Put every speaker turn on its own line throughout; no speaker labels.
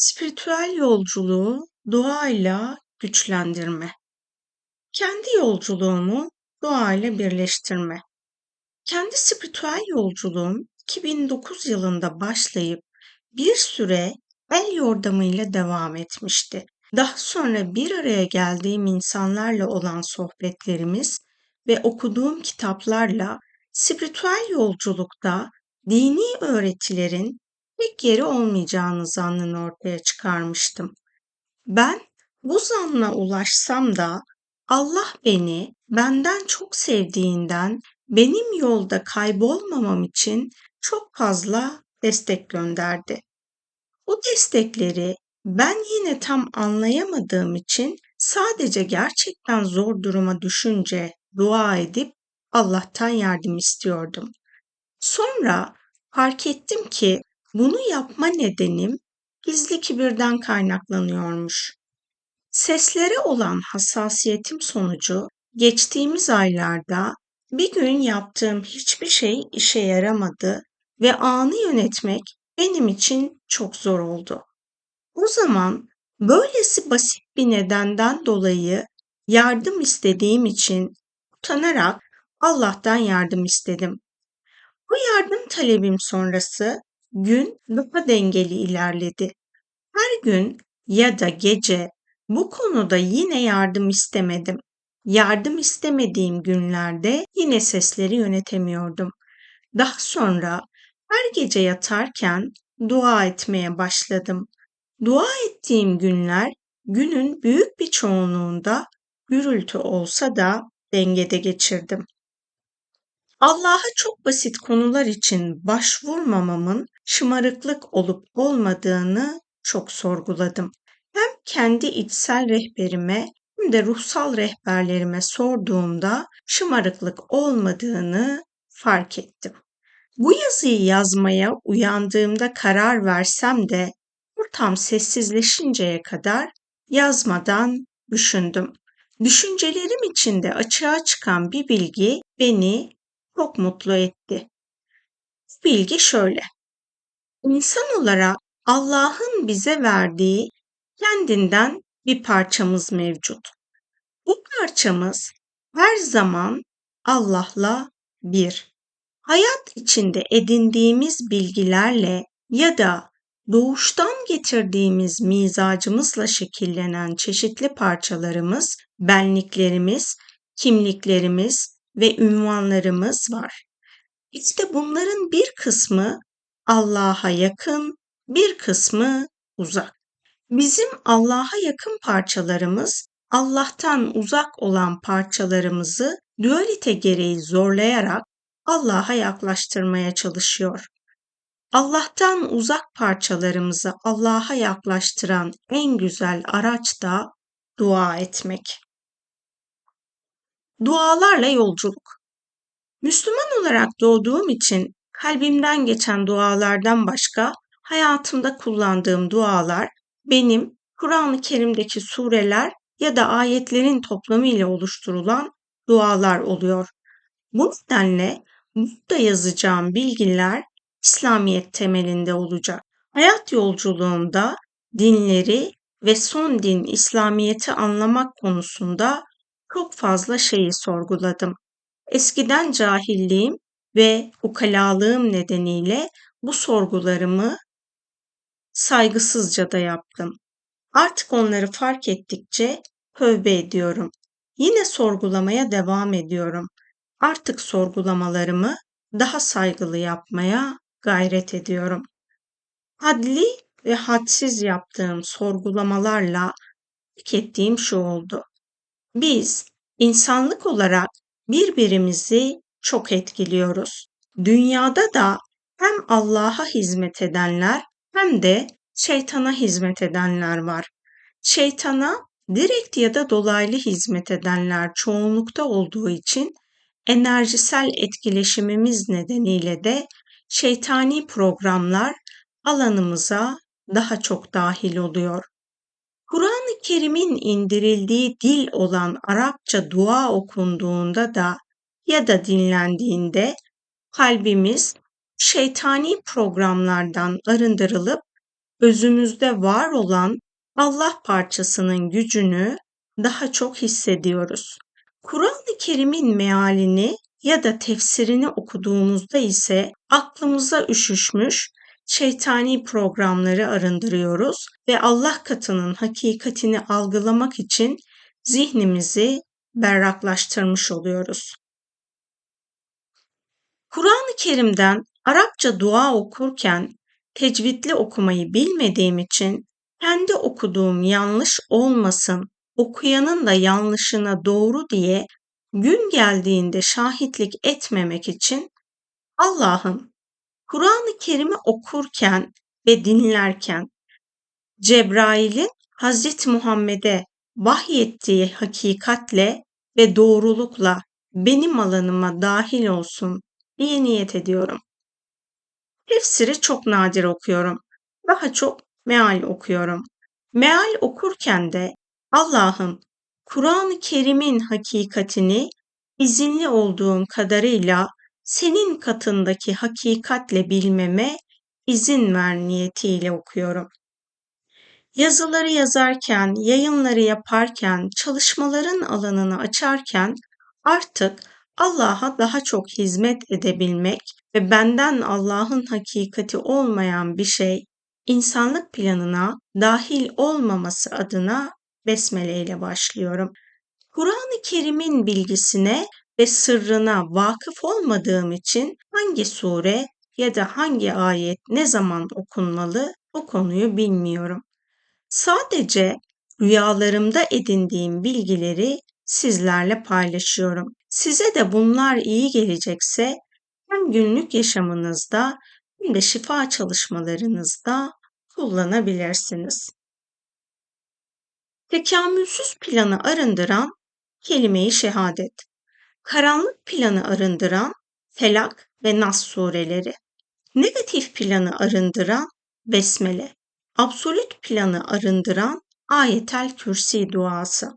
Spiritüel yolculuğu doğayla güçlendirme. Kendi yolculuğumu doğayla birleştirme. Kendi spiritüel yolculuğum 2009 yılında başlayıp bir süre el yordamıyla devam etmişti. Daha sonra bir araya geldiğim insanlarla olan sohbetlerimiz ve okuduğum kitaplarla spiritüel yolculukta dini öğretilerin pek yeri olmayacağını zannını ortaya çıkarmıştım. Ben bu zanla ulaşsam da Allah beni benden çok sevdiğinden benim yolda kaybolmamam için çok fazla destek gönderdi. Bu destekleri ben yine tam anlayamadığım için sadece gerçekten zor duruma düşünce dua edip Allah'tan yardım istiyordum. Sonra fark ettim ki bunu yapma nedenim gizli kibirden kaynaklanıyormuş. Seslere olan hassasiyetim sonucu geçtiğimiz aylarda bir gün yaptığım hiçbir şey işe yaramadı ve anı yönetmek benim için çok zor oldu. O zaman böylesi basit bir nedenden dolayı yardım istediğim için utanarak Allah'tan yardım istedim. Bu yardım talebim sonrası gün daha dengeli ilerledi. Her gün ya da gece bu konuda yine yardım istemedim. Yardım istemediğim günlerde yine sesleri yönetemiyordum. Daha sonra her gece yatarken dua etmeye başladım. Dua ettiğim günler günün büyük bir çoğunluğunda gürültü olsa da dengede geçirdim. Allah'a çok basit konular için başvurmamamın şımarıklık olup olmadığını çok sorguladım. Hem kendi içsel rehberime hem de ruhsal rehberlerime sorduğumda şımarıklık olmadığını fark ettim. Bu yazıyı yazmaya uyandığımda karar versem de ortam sessizleşinceye kadar yazmadan düşündüm. Düşüncelerim içinde açığa çıkan bir bilgi beni çok mutlu etti. Bu bilgi şöyle. İnsan olarak Allah'ın bize verdiği kendinden bir parçamız mevcut. Bu parçamız her zaman Allah'la bir. Hayat içinde edindiğimiz bilgilerle ya da doğuştan getirdiğimiz mizacımızla şekillenen çeşitli parçalarımız, benliklerimiz, kimliklerimiz ve ünvanlarımız var. İşte bunların bir kısmı Allah'a yakın, bir kısmı uzak. Bizim Allah'a yakın parçalarımız Allah'tan uzak olan parçalarımızı dualite gereği zorlayarak Allah'a yaklaştırmaya çalışıyor. Allah'tan uzak parçalarımızı Allah'a yaklaştıran en güzel araç da dua etmek. Dualarla yolculuk. Müslüman olarak doğduğum için kalbimden geçen dualardan başka hayatımda kullandığım dualar benim Kur'an-ı Kerim'deki sureler ya da ayetlerin toplamı ile oluşturulan dualar oluyor. Bu nedenle burada yazacağım bilgiler İslamiyet temelinde olacak. Hayat yolculuğunda dinleri ve son din İslamiyet'i anlamak konusunda çok fazla şeyi sorguladım. Eskiden cahilliğim ve ukalalığım nedeniyle bu sorgularımı saygısızca da yaptım. Artık onları fark ettikçe tövbe ediyorum. Yine sorgulamaya devam ediyorum. Artık sorgulamalarımı daha saygılı yapmaya gayret ediyorum. Hadli ve hadsiz yaptığım sorgulamalarla ettiğim şu oldu. Biz insanlık olarak birbirimizi çok etkiliyoruz. Dünyada da hem Allah'a hizmet edenler hem de şeytana hizmet edenler var. Şeytana direkt ya da dolaylı hizmet edenler çoğunlukta olduğu için enerjisel etkileşimimiz nedeniyle de şeytani programlar alanımıza daha çok dahil oluyor. Kur'an-ı Kerim'in indirildiği dil olan Arapça dua okunduğunda da ya da dinlendiğinde kalbimiz şeytani programlardan arındırılıp özümüzde var olan Allah parçasının gücünü daha çok hissediyoruz. Kur'an-ı Kerim'in mealini ya da tefsirini okuduğumuzda ise aklımıza üşüşmüş şeytani programları arındırıyoruz ve Allah katının hakikatini algılamak için zihnimizi berraklaştırmış oluyoruz. Kur'an-ı Kerim'den Arapça dua okurken tecvidli okumayı bilmediğim için kendi okuduğum yanlış olmasın, okuyanın da yanlışına doğru diye gün geldiğinde şahitlik etmemek için Allah'ım Kur'an-ı Kerim'i okurken ve dinlerken Cebrail'in Hazreti Muhammed'e vahyettiği hakikatle ve doğrulukla benim alanıma dahil olsun diye niyet ediyorum. Tefsiri çok nadir okuyorum. Daha çok meal okuyorum. Meal okurken de Allah'ım Kur'an-ı Kerim'in hakikatini izinli olduğum kadarıyla senin katındaki hakikatle bilmeme izin ver niyetiyle okuyorum. Yazıları yazarken, yayınları yaparken, çalışmaların alanını açarken artık Allah'a daha çok hizmet edebilmek ve benden Allah'ın hakikati olmayan bir şey insanlık planına dahil olmaması adına besmele ile başlıyorum. Kur'an-ı Kerim'in bilgisine ve sırrına vakıf olmadığım için hangi sure ya da hangi ayet ne zaman okunmalı o konuyu bilmiyorum. Sadece rüyalarımda edindiğim bilgileri sizlerle paylaşıyorum. Size de bunlar iyi gelecekse hem günlük yaşamınızda hem de şifa çalışmalarınızda kullanabilirsiniz. Tekamülsüz planı arındıran kelime-i şehadet. Karanlık planı arındıran Felak ve Nas sureleri. Negatif planı arındıran Besmele. Absolut planı arındıran Ayetel Kürsi duası.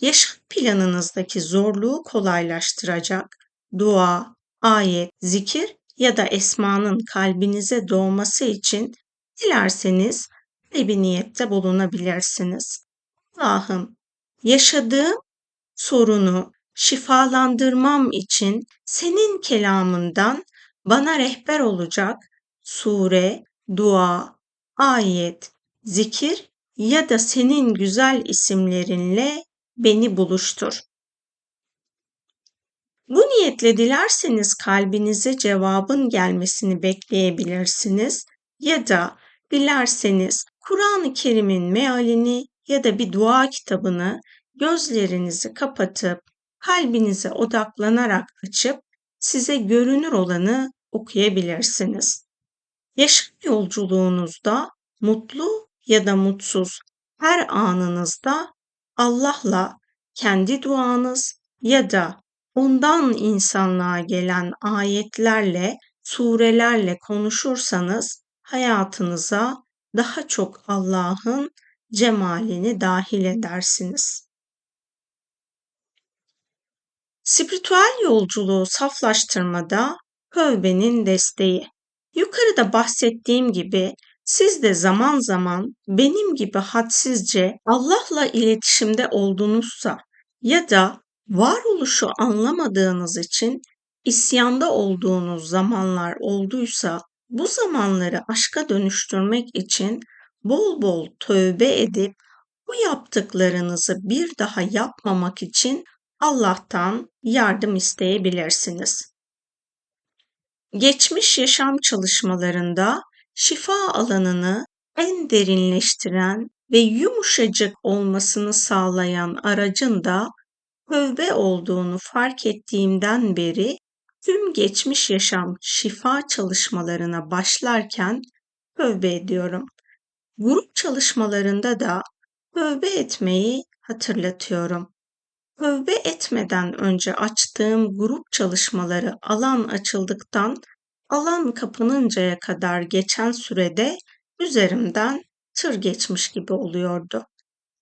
Yaşam planınızdaki zorluğu kolaylaştıracak dua, ayet, zikir ya da esmanın kalbinize doğması için dilerseniz bir niyette bulunabilirsiniz. Allah'ım yaşadığım sorunu şifalandırmam için senin kelamından bana rehber olacak sure, dua, ayet, zikir ya da senin güzel isimlerinle beni buluştur. Bu niyetle dilerseniz kalbinize cevabın gelmesini bekleyebilirsiniz ya da dilerseniz Kur'an-ı Kerim'in mealini ya da bir dua kitabını gözlerinizi kapatıp kalbinize odaklanarak açıp size görünür olanı okuyabilirsiniz. Yaşam yolculuğunuzda mutlu ya da mutsuz her anınızda Allah'la kendi duanız ya da ondan insanlığa gelen ayetlerle, surelerle konuşursanız hayatınıza daha çok Allah'ın cemalini dahil edersiniz. Spiritüel yolculuğu saflaştırmada tövbenin desteği. Yukarıda bahsettiğim gibi siz de zaman zaman benim gibi hadsizce Allah'la iletişimde oldunuzsa ya da varoluşu anlamadığınız için isyanda olduğunuz zamanlar olduysa bu zamanları aşka dönüştürmek için bol bol tövbe edip bu yaptıklarınızı bir daha yapmamak için Allah'tan yardım isteyebilirsiniz. Geçmiş yaşam çalışmalarında şifa alanını en derinleştiren ve yumuşacık olmasını sağlayan aracın da tövbe olduğunu fark ettiğimden beri tüm geçmiş yaşam şifa çalışmalarına başlarken tövbe ediyorum. Grup çalışmalarında da tövbe etmeyi hatırlatıyorum. Tövbe etmeden önce açtığım grup çalışmaları alan açıldıktan alan kapanıncaya kadar geçen sürede üzerimden tır geçmiş gibi oluyordu.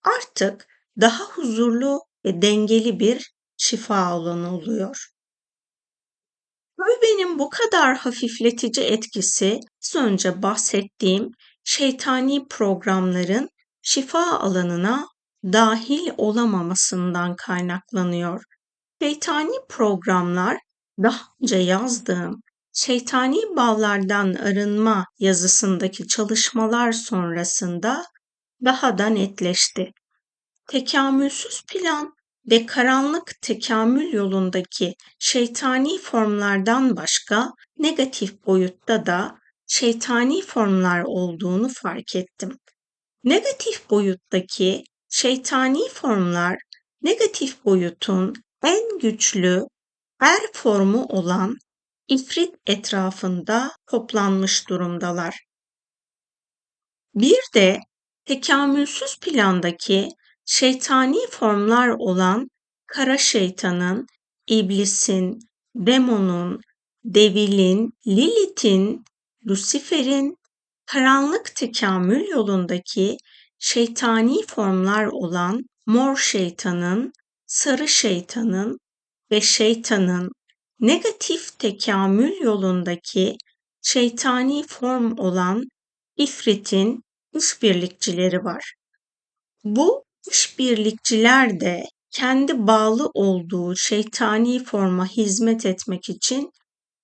Artık daha huzurlu ve dengeli bir şifa alanı oluyor. Tövbenin bu kadar hafifletici etkisi az önce bahsettiğim şeytani programların şifa alanına dahil olamamasından kaynaklanıyor. Şeytani programlar daha önce yazdığım Şeytani Bağlardan Arınma yazısındaki çalışmalar sonrasında daha da netleşti. Tekamülsüz plan ve karanlık tekamül yolundaki şeytani formlardan başka negatif boyutta da şeytani formlar olduğunu fark ettim. Negatif boyuttaki şeytani formlar negatif boyutun en güçlü er formu olan ifrit etrafında toplanmış durumdalar. Bir de tekamülsüz plandaki şeytani formlar olan kara şeytanın, iblisin, demonun, devilin, Lilith'in, Lucifer'in, karanlık tekamül yolundaki şeytani formlar olan mor şeytanın, sarı şeytanın ve şeytanın negatif tekamül yolundaki şeytani form olan ifritin işbirlikçileri var. Bu işbirlikçiler de kendi bağlı olduğu şeytani forma hizmet etmek için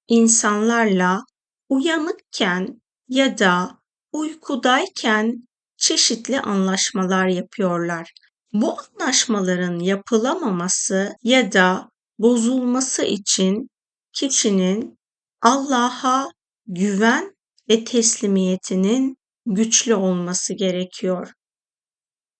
insanlarla uyanıkken ya da uykudayken çeşitli anlaşmalar yapıyorlar. Bu anlaşmaların yapılamaması ya da bozulması için kişinin Allah'a güven ve teslimiyetinin güçlü olması gerekiyor.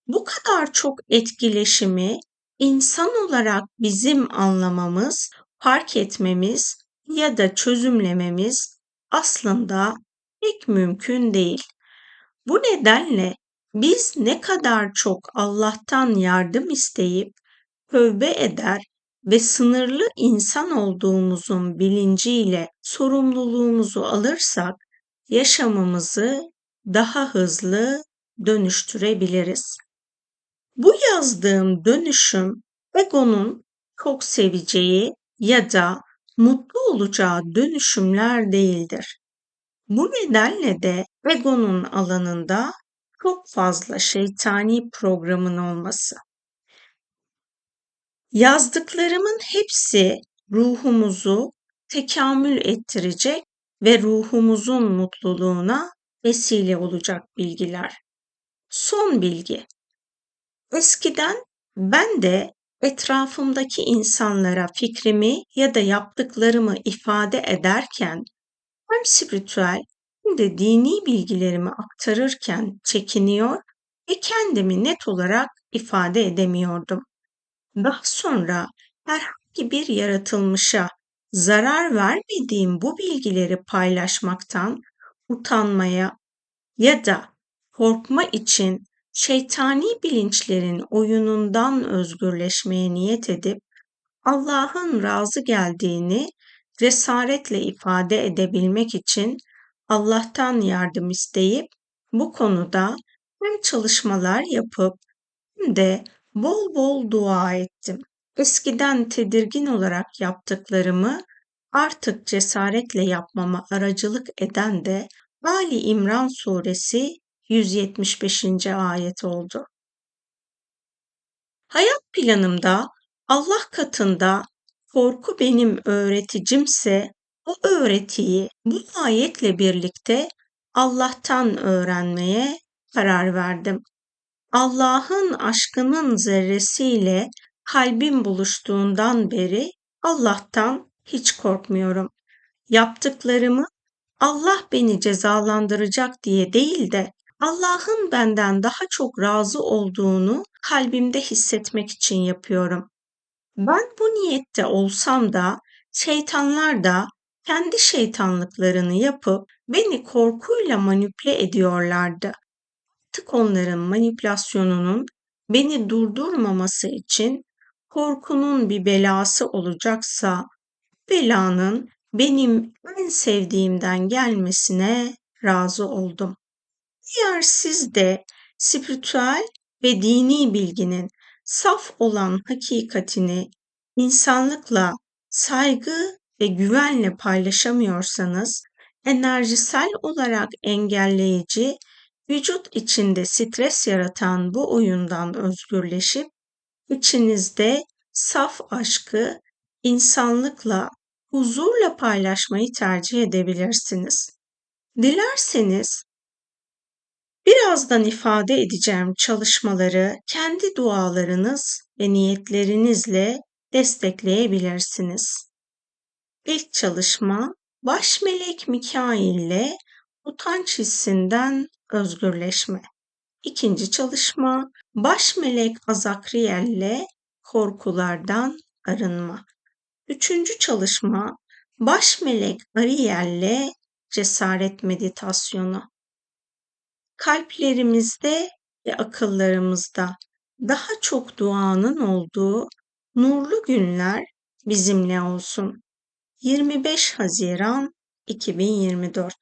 Bu kadar çok etkileşimi insan olarak bizim anlamamız, fark etmemiz ya da çözümlememiz aslında pek mümkün değil. Bu nedenle biz ne kadar çok Allah'tan yardım isteyip tövbe eder ve sınırlı insan olduğumuzun bilinciyle sorumluluğumuzu alırsak yaşamımızı daha hızlı dönüştürebiliriz. Bu yazdığım dönüşüm egonun çok seveceği ya da mutlu olacağı dönüşümler değildir. Bu nedenle de egonun alanında çok fazla şeytani programın olması. Yazdıklarımın hepsi ruhumuzu tekamül ettirecek ve ruhumuzun mutluluğuna vesile olacak bilgiler. Son bilgi. Eskiden ben de etrafımdaki insanlara fikrimi ya da yaptıklarımı ifade ederken hem spiritüel hem de dini bilgilerimi aktarırken çekiniyor ve kendimi net olarak ifade edemiyordum. Daha sonra herhangi bir yaratılmışa zarar vermediğim bu bilgileri paylaşmaktan utanmaya ya da korkma için şeytani bilinçlerin oyunundan özgürleşmeye niyet edip Allah'ın razı geldiğini cesaretle ifade edebilmek için Allah'tan yardım isteyip bu konuda hem çalışmalar yapıp hem de bol bol dua ettim. Eskiden tedirgin olarak yaptıklarımı artık cesaretle yapmama aracılık eden de Ali İmran suresi 175. ayet oldu. Hayat planımda Allah katında korku benim öğreticimse o öğretiyi bu ayetle birlikte Allah'tan öğrenmeye karar verdim. Allah'ın aşkının zerresiyle kalbim buluştuğundan beri Allah'tan hiç korkmuyorum. Yaptıklarımı Allah beni cezalandıracak diye değil de Allah'ın benden daha çok razı olduğunu kalbimde hissetmek için yapıyorum. Ben bu niyette olsam da şeytanlar da kendi şeytanlıklarını yapıp beni korkuyla manipüle ediyorlardı. Artık onların manipülasyonunun beni durdurmaması için korkunun bir belası olacaksa belanın benim en sevdiğimden gelmesine razı oldum. Eğer siz de spiritüel ve dini bilginin saf olan hakikatini insanlıkla saygı ve güvenle paylaşamıyorsanız enerjisel olarak engelleyici Vücut içinde stres yaratan bu oyundan özgürleşip içinizde saf aşkı insanlıkla, huzurla paylaşmayı tercih edebilirsiniz. Dilerseniz birazdan ifade edeceğim çalışmaları kendi dualarınız ve niyetlerinizle destekleyebilirsiniz. İlk çalışma baş melek Mikail ile utanç hissinden özgürleşme. İkinci çalışma baş melek Azakriel ile korkulardan arınma. Üçüncü çalışma baş melek Ariel ile cesaret meditasyonu. Kalplerimizde ve akıllarımızda daha çok duanın olduğu nurlu günler bizimle olsun. 25 Haziran 2024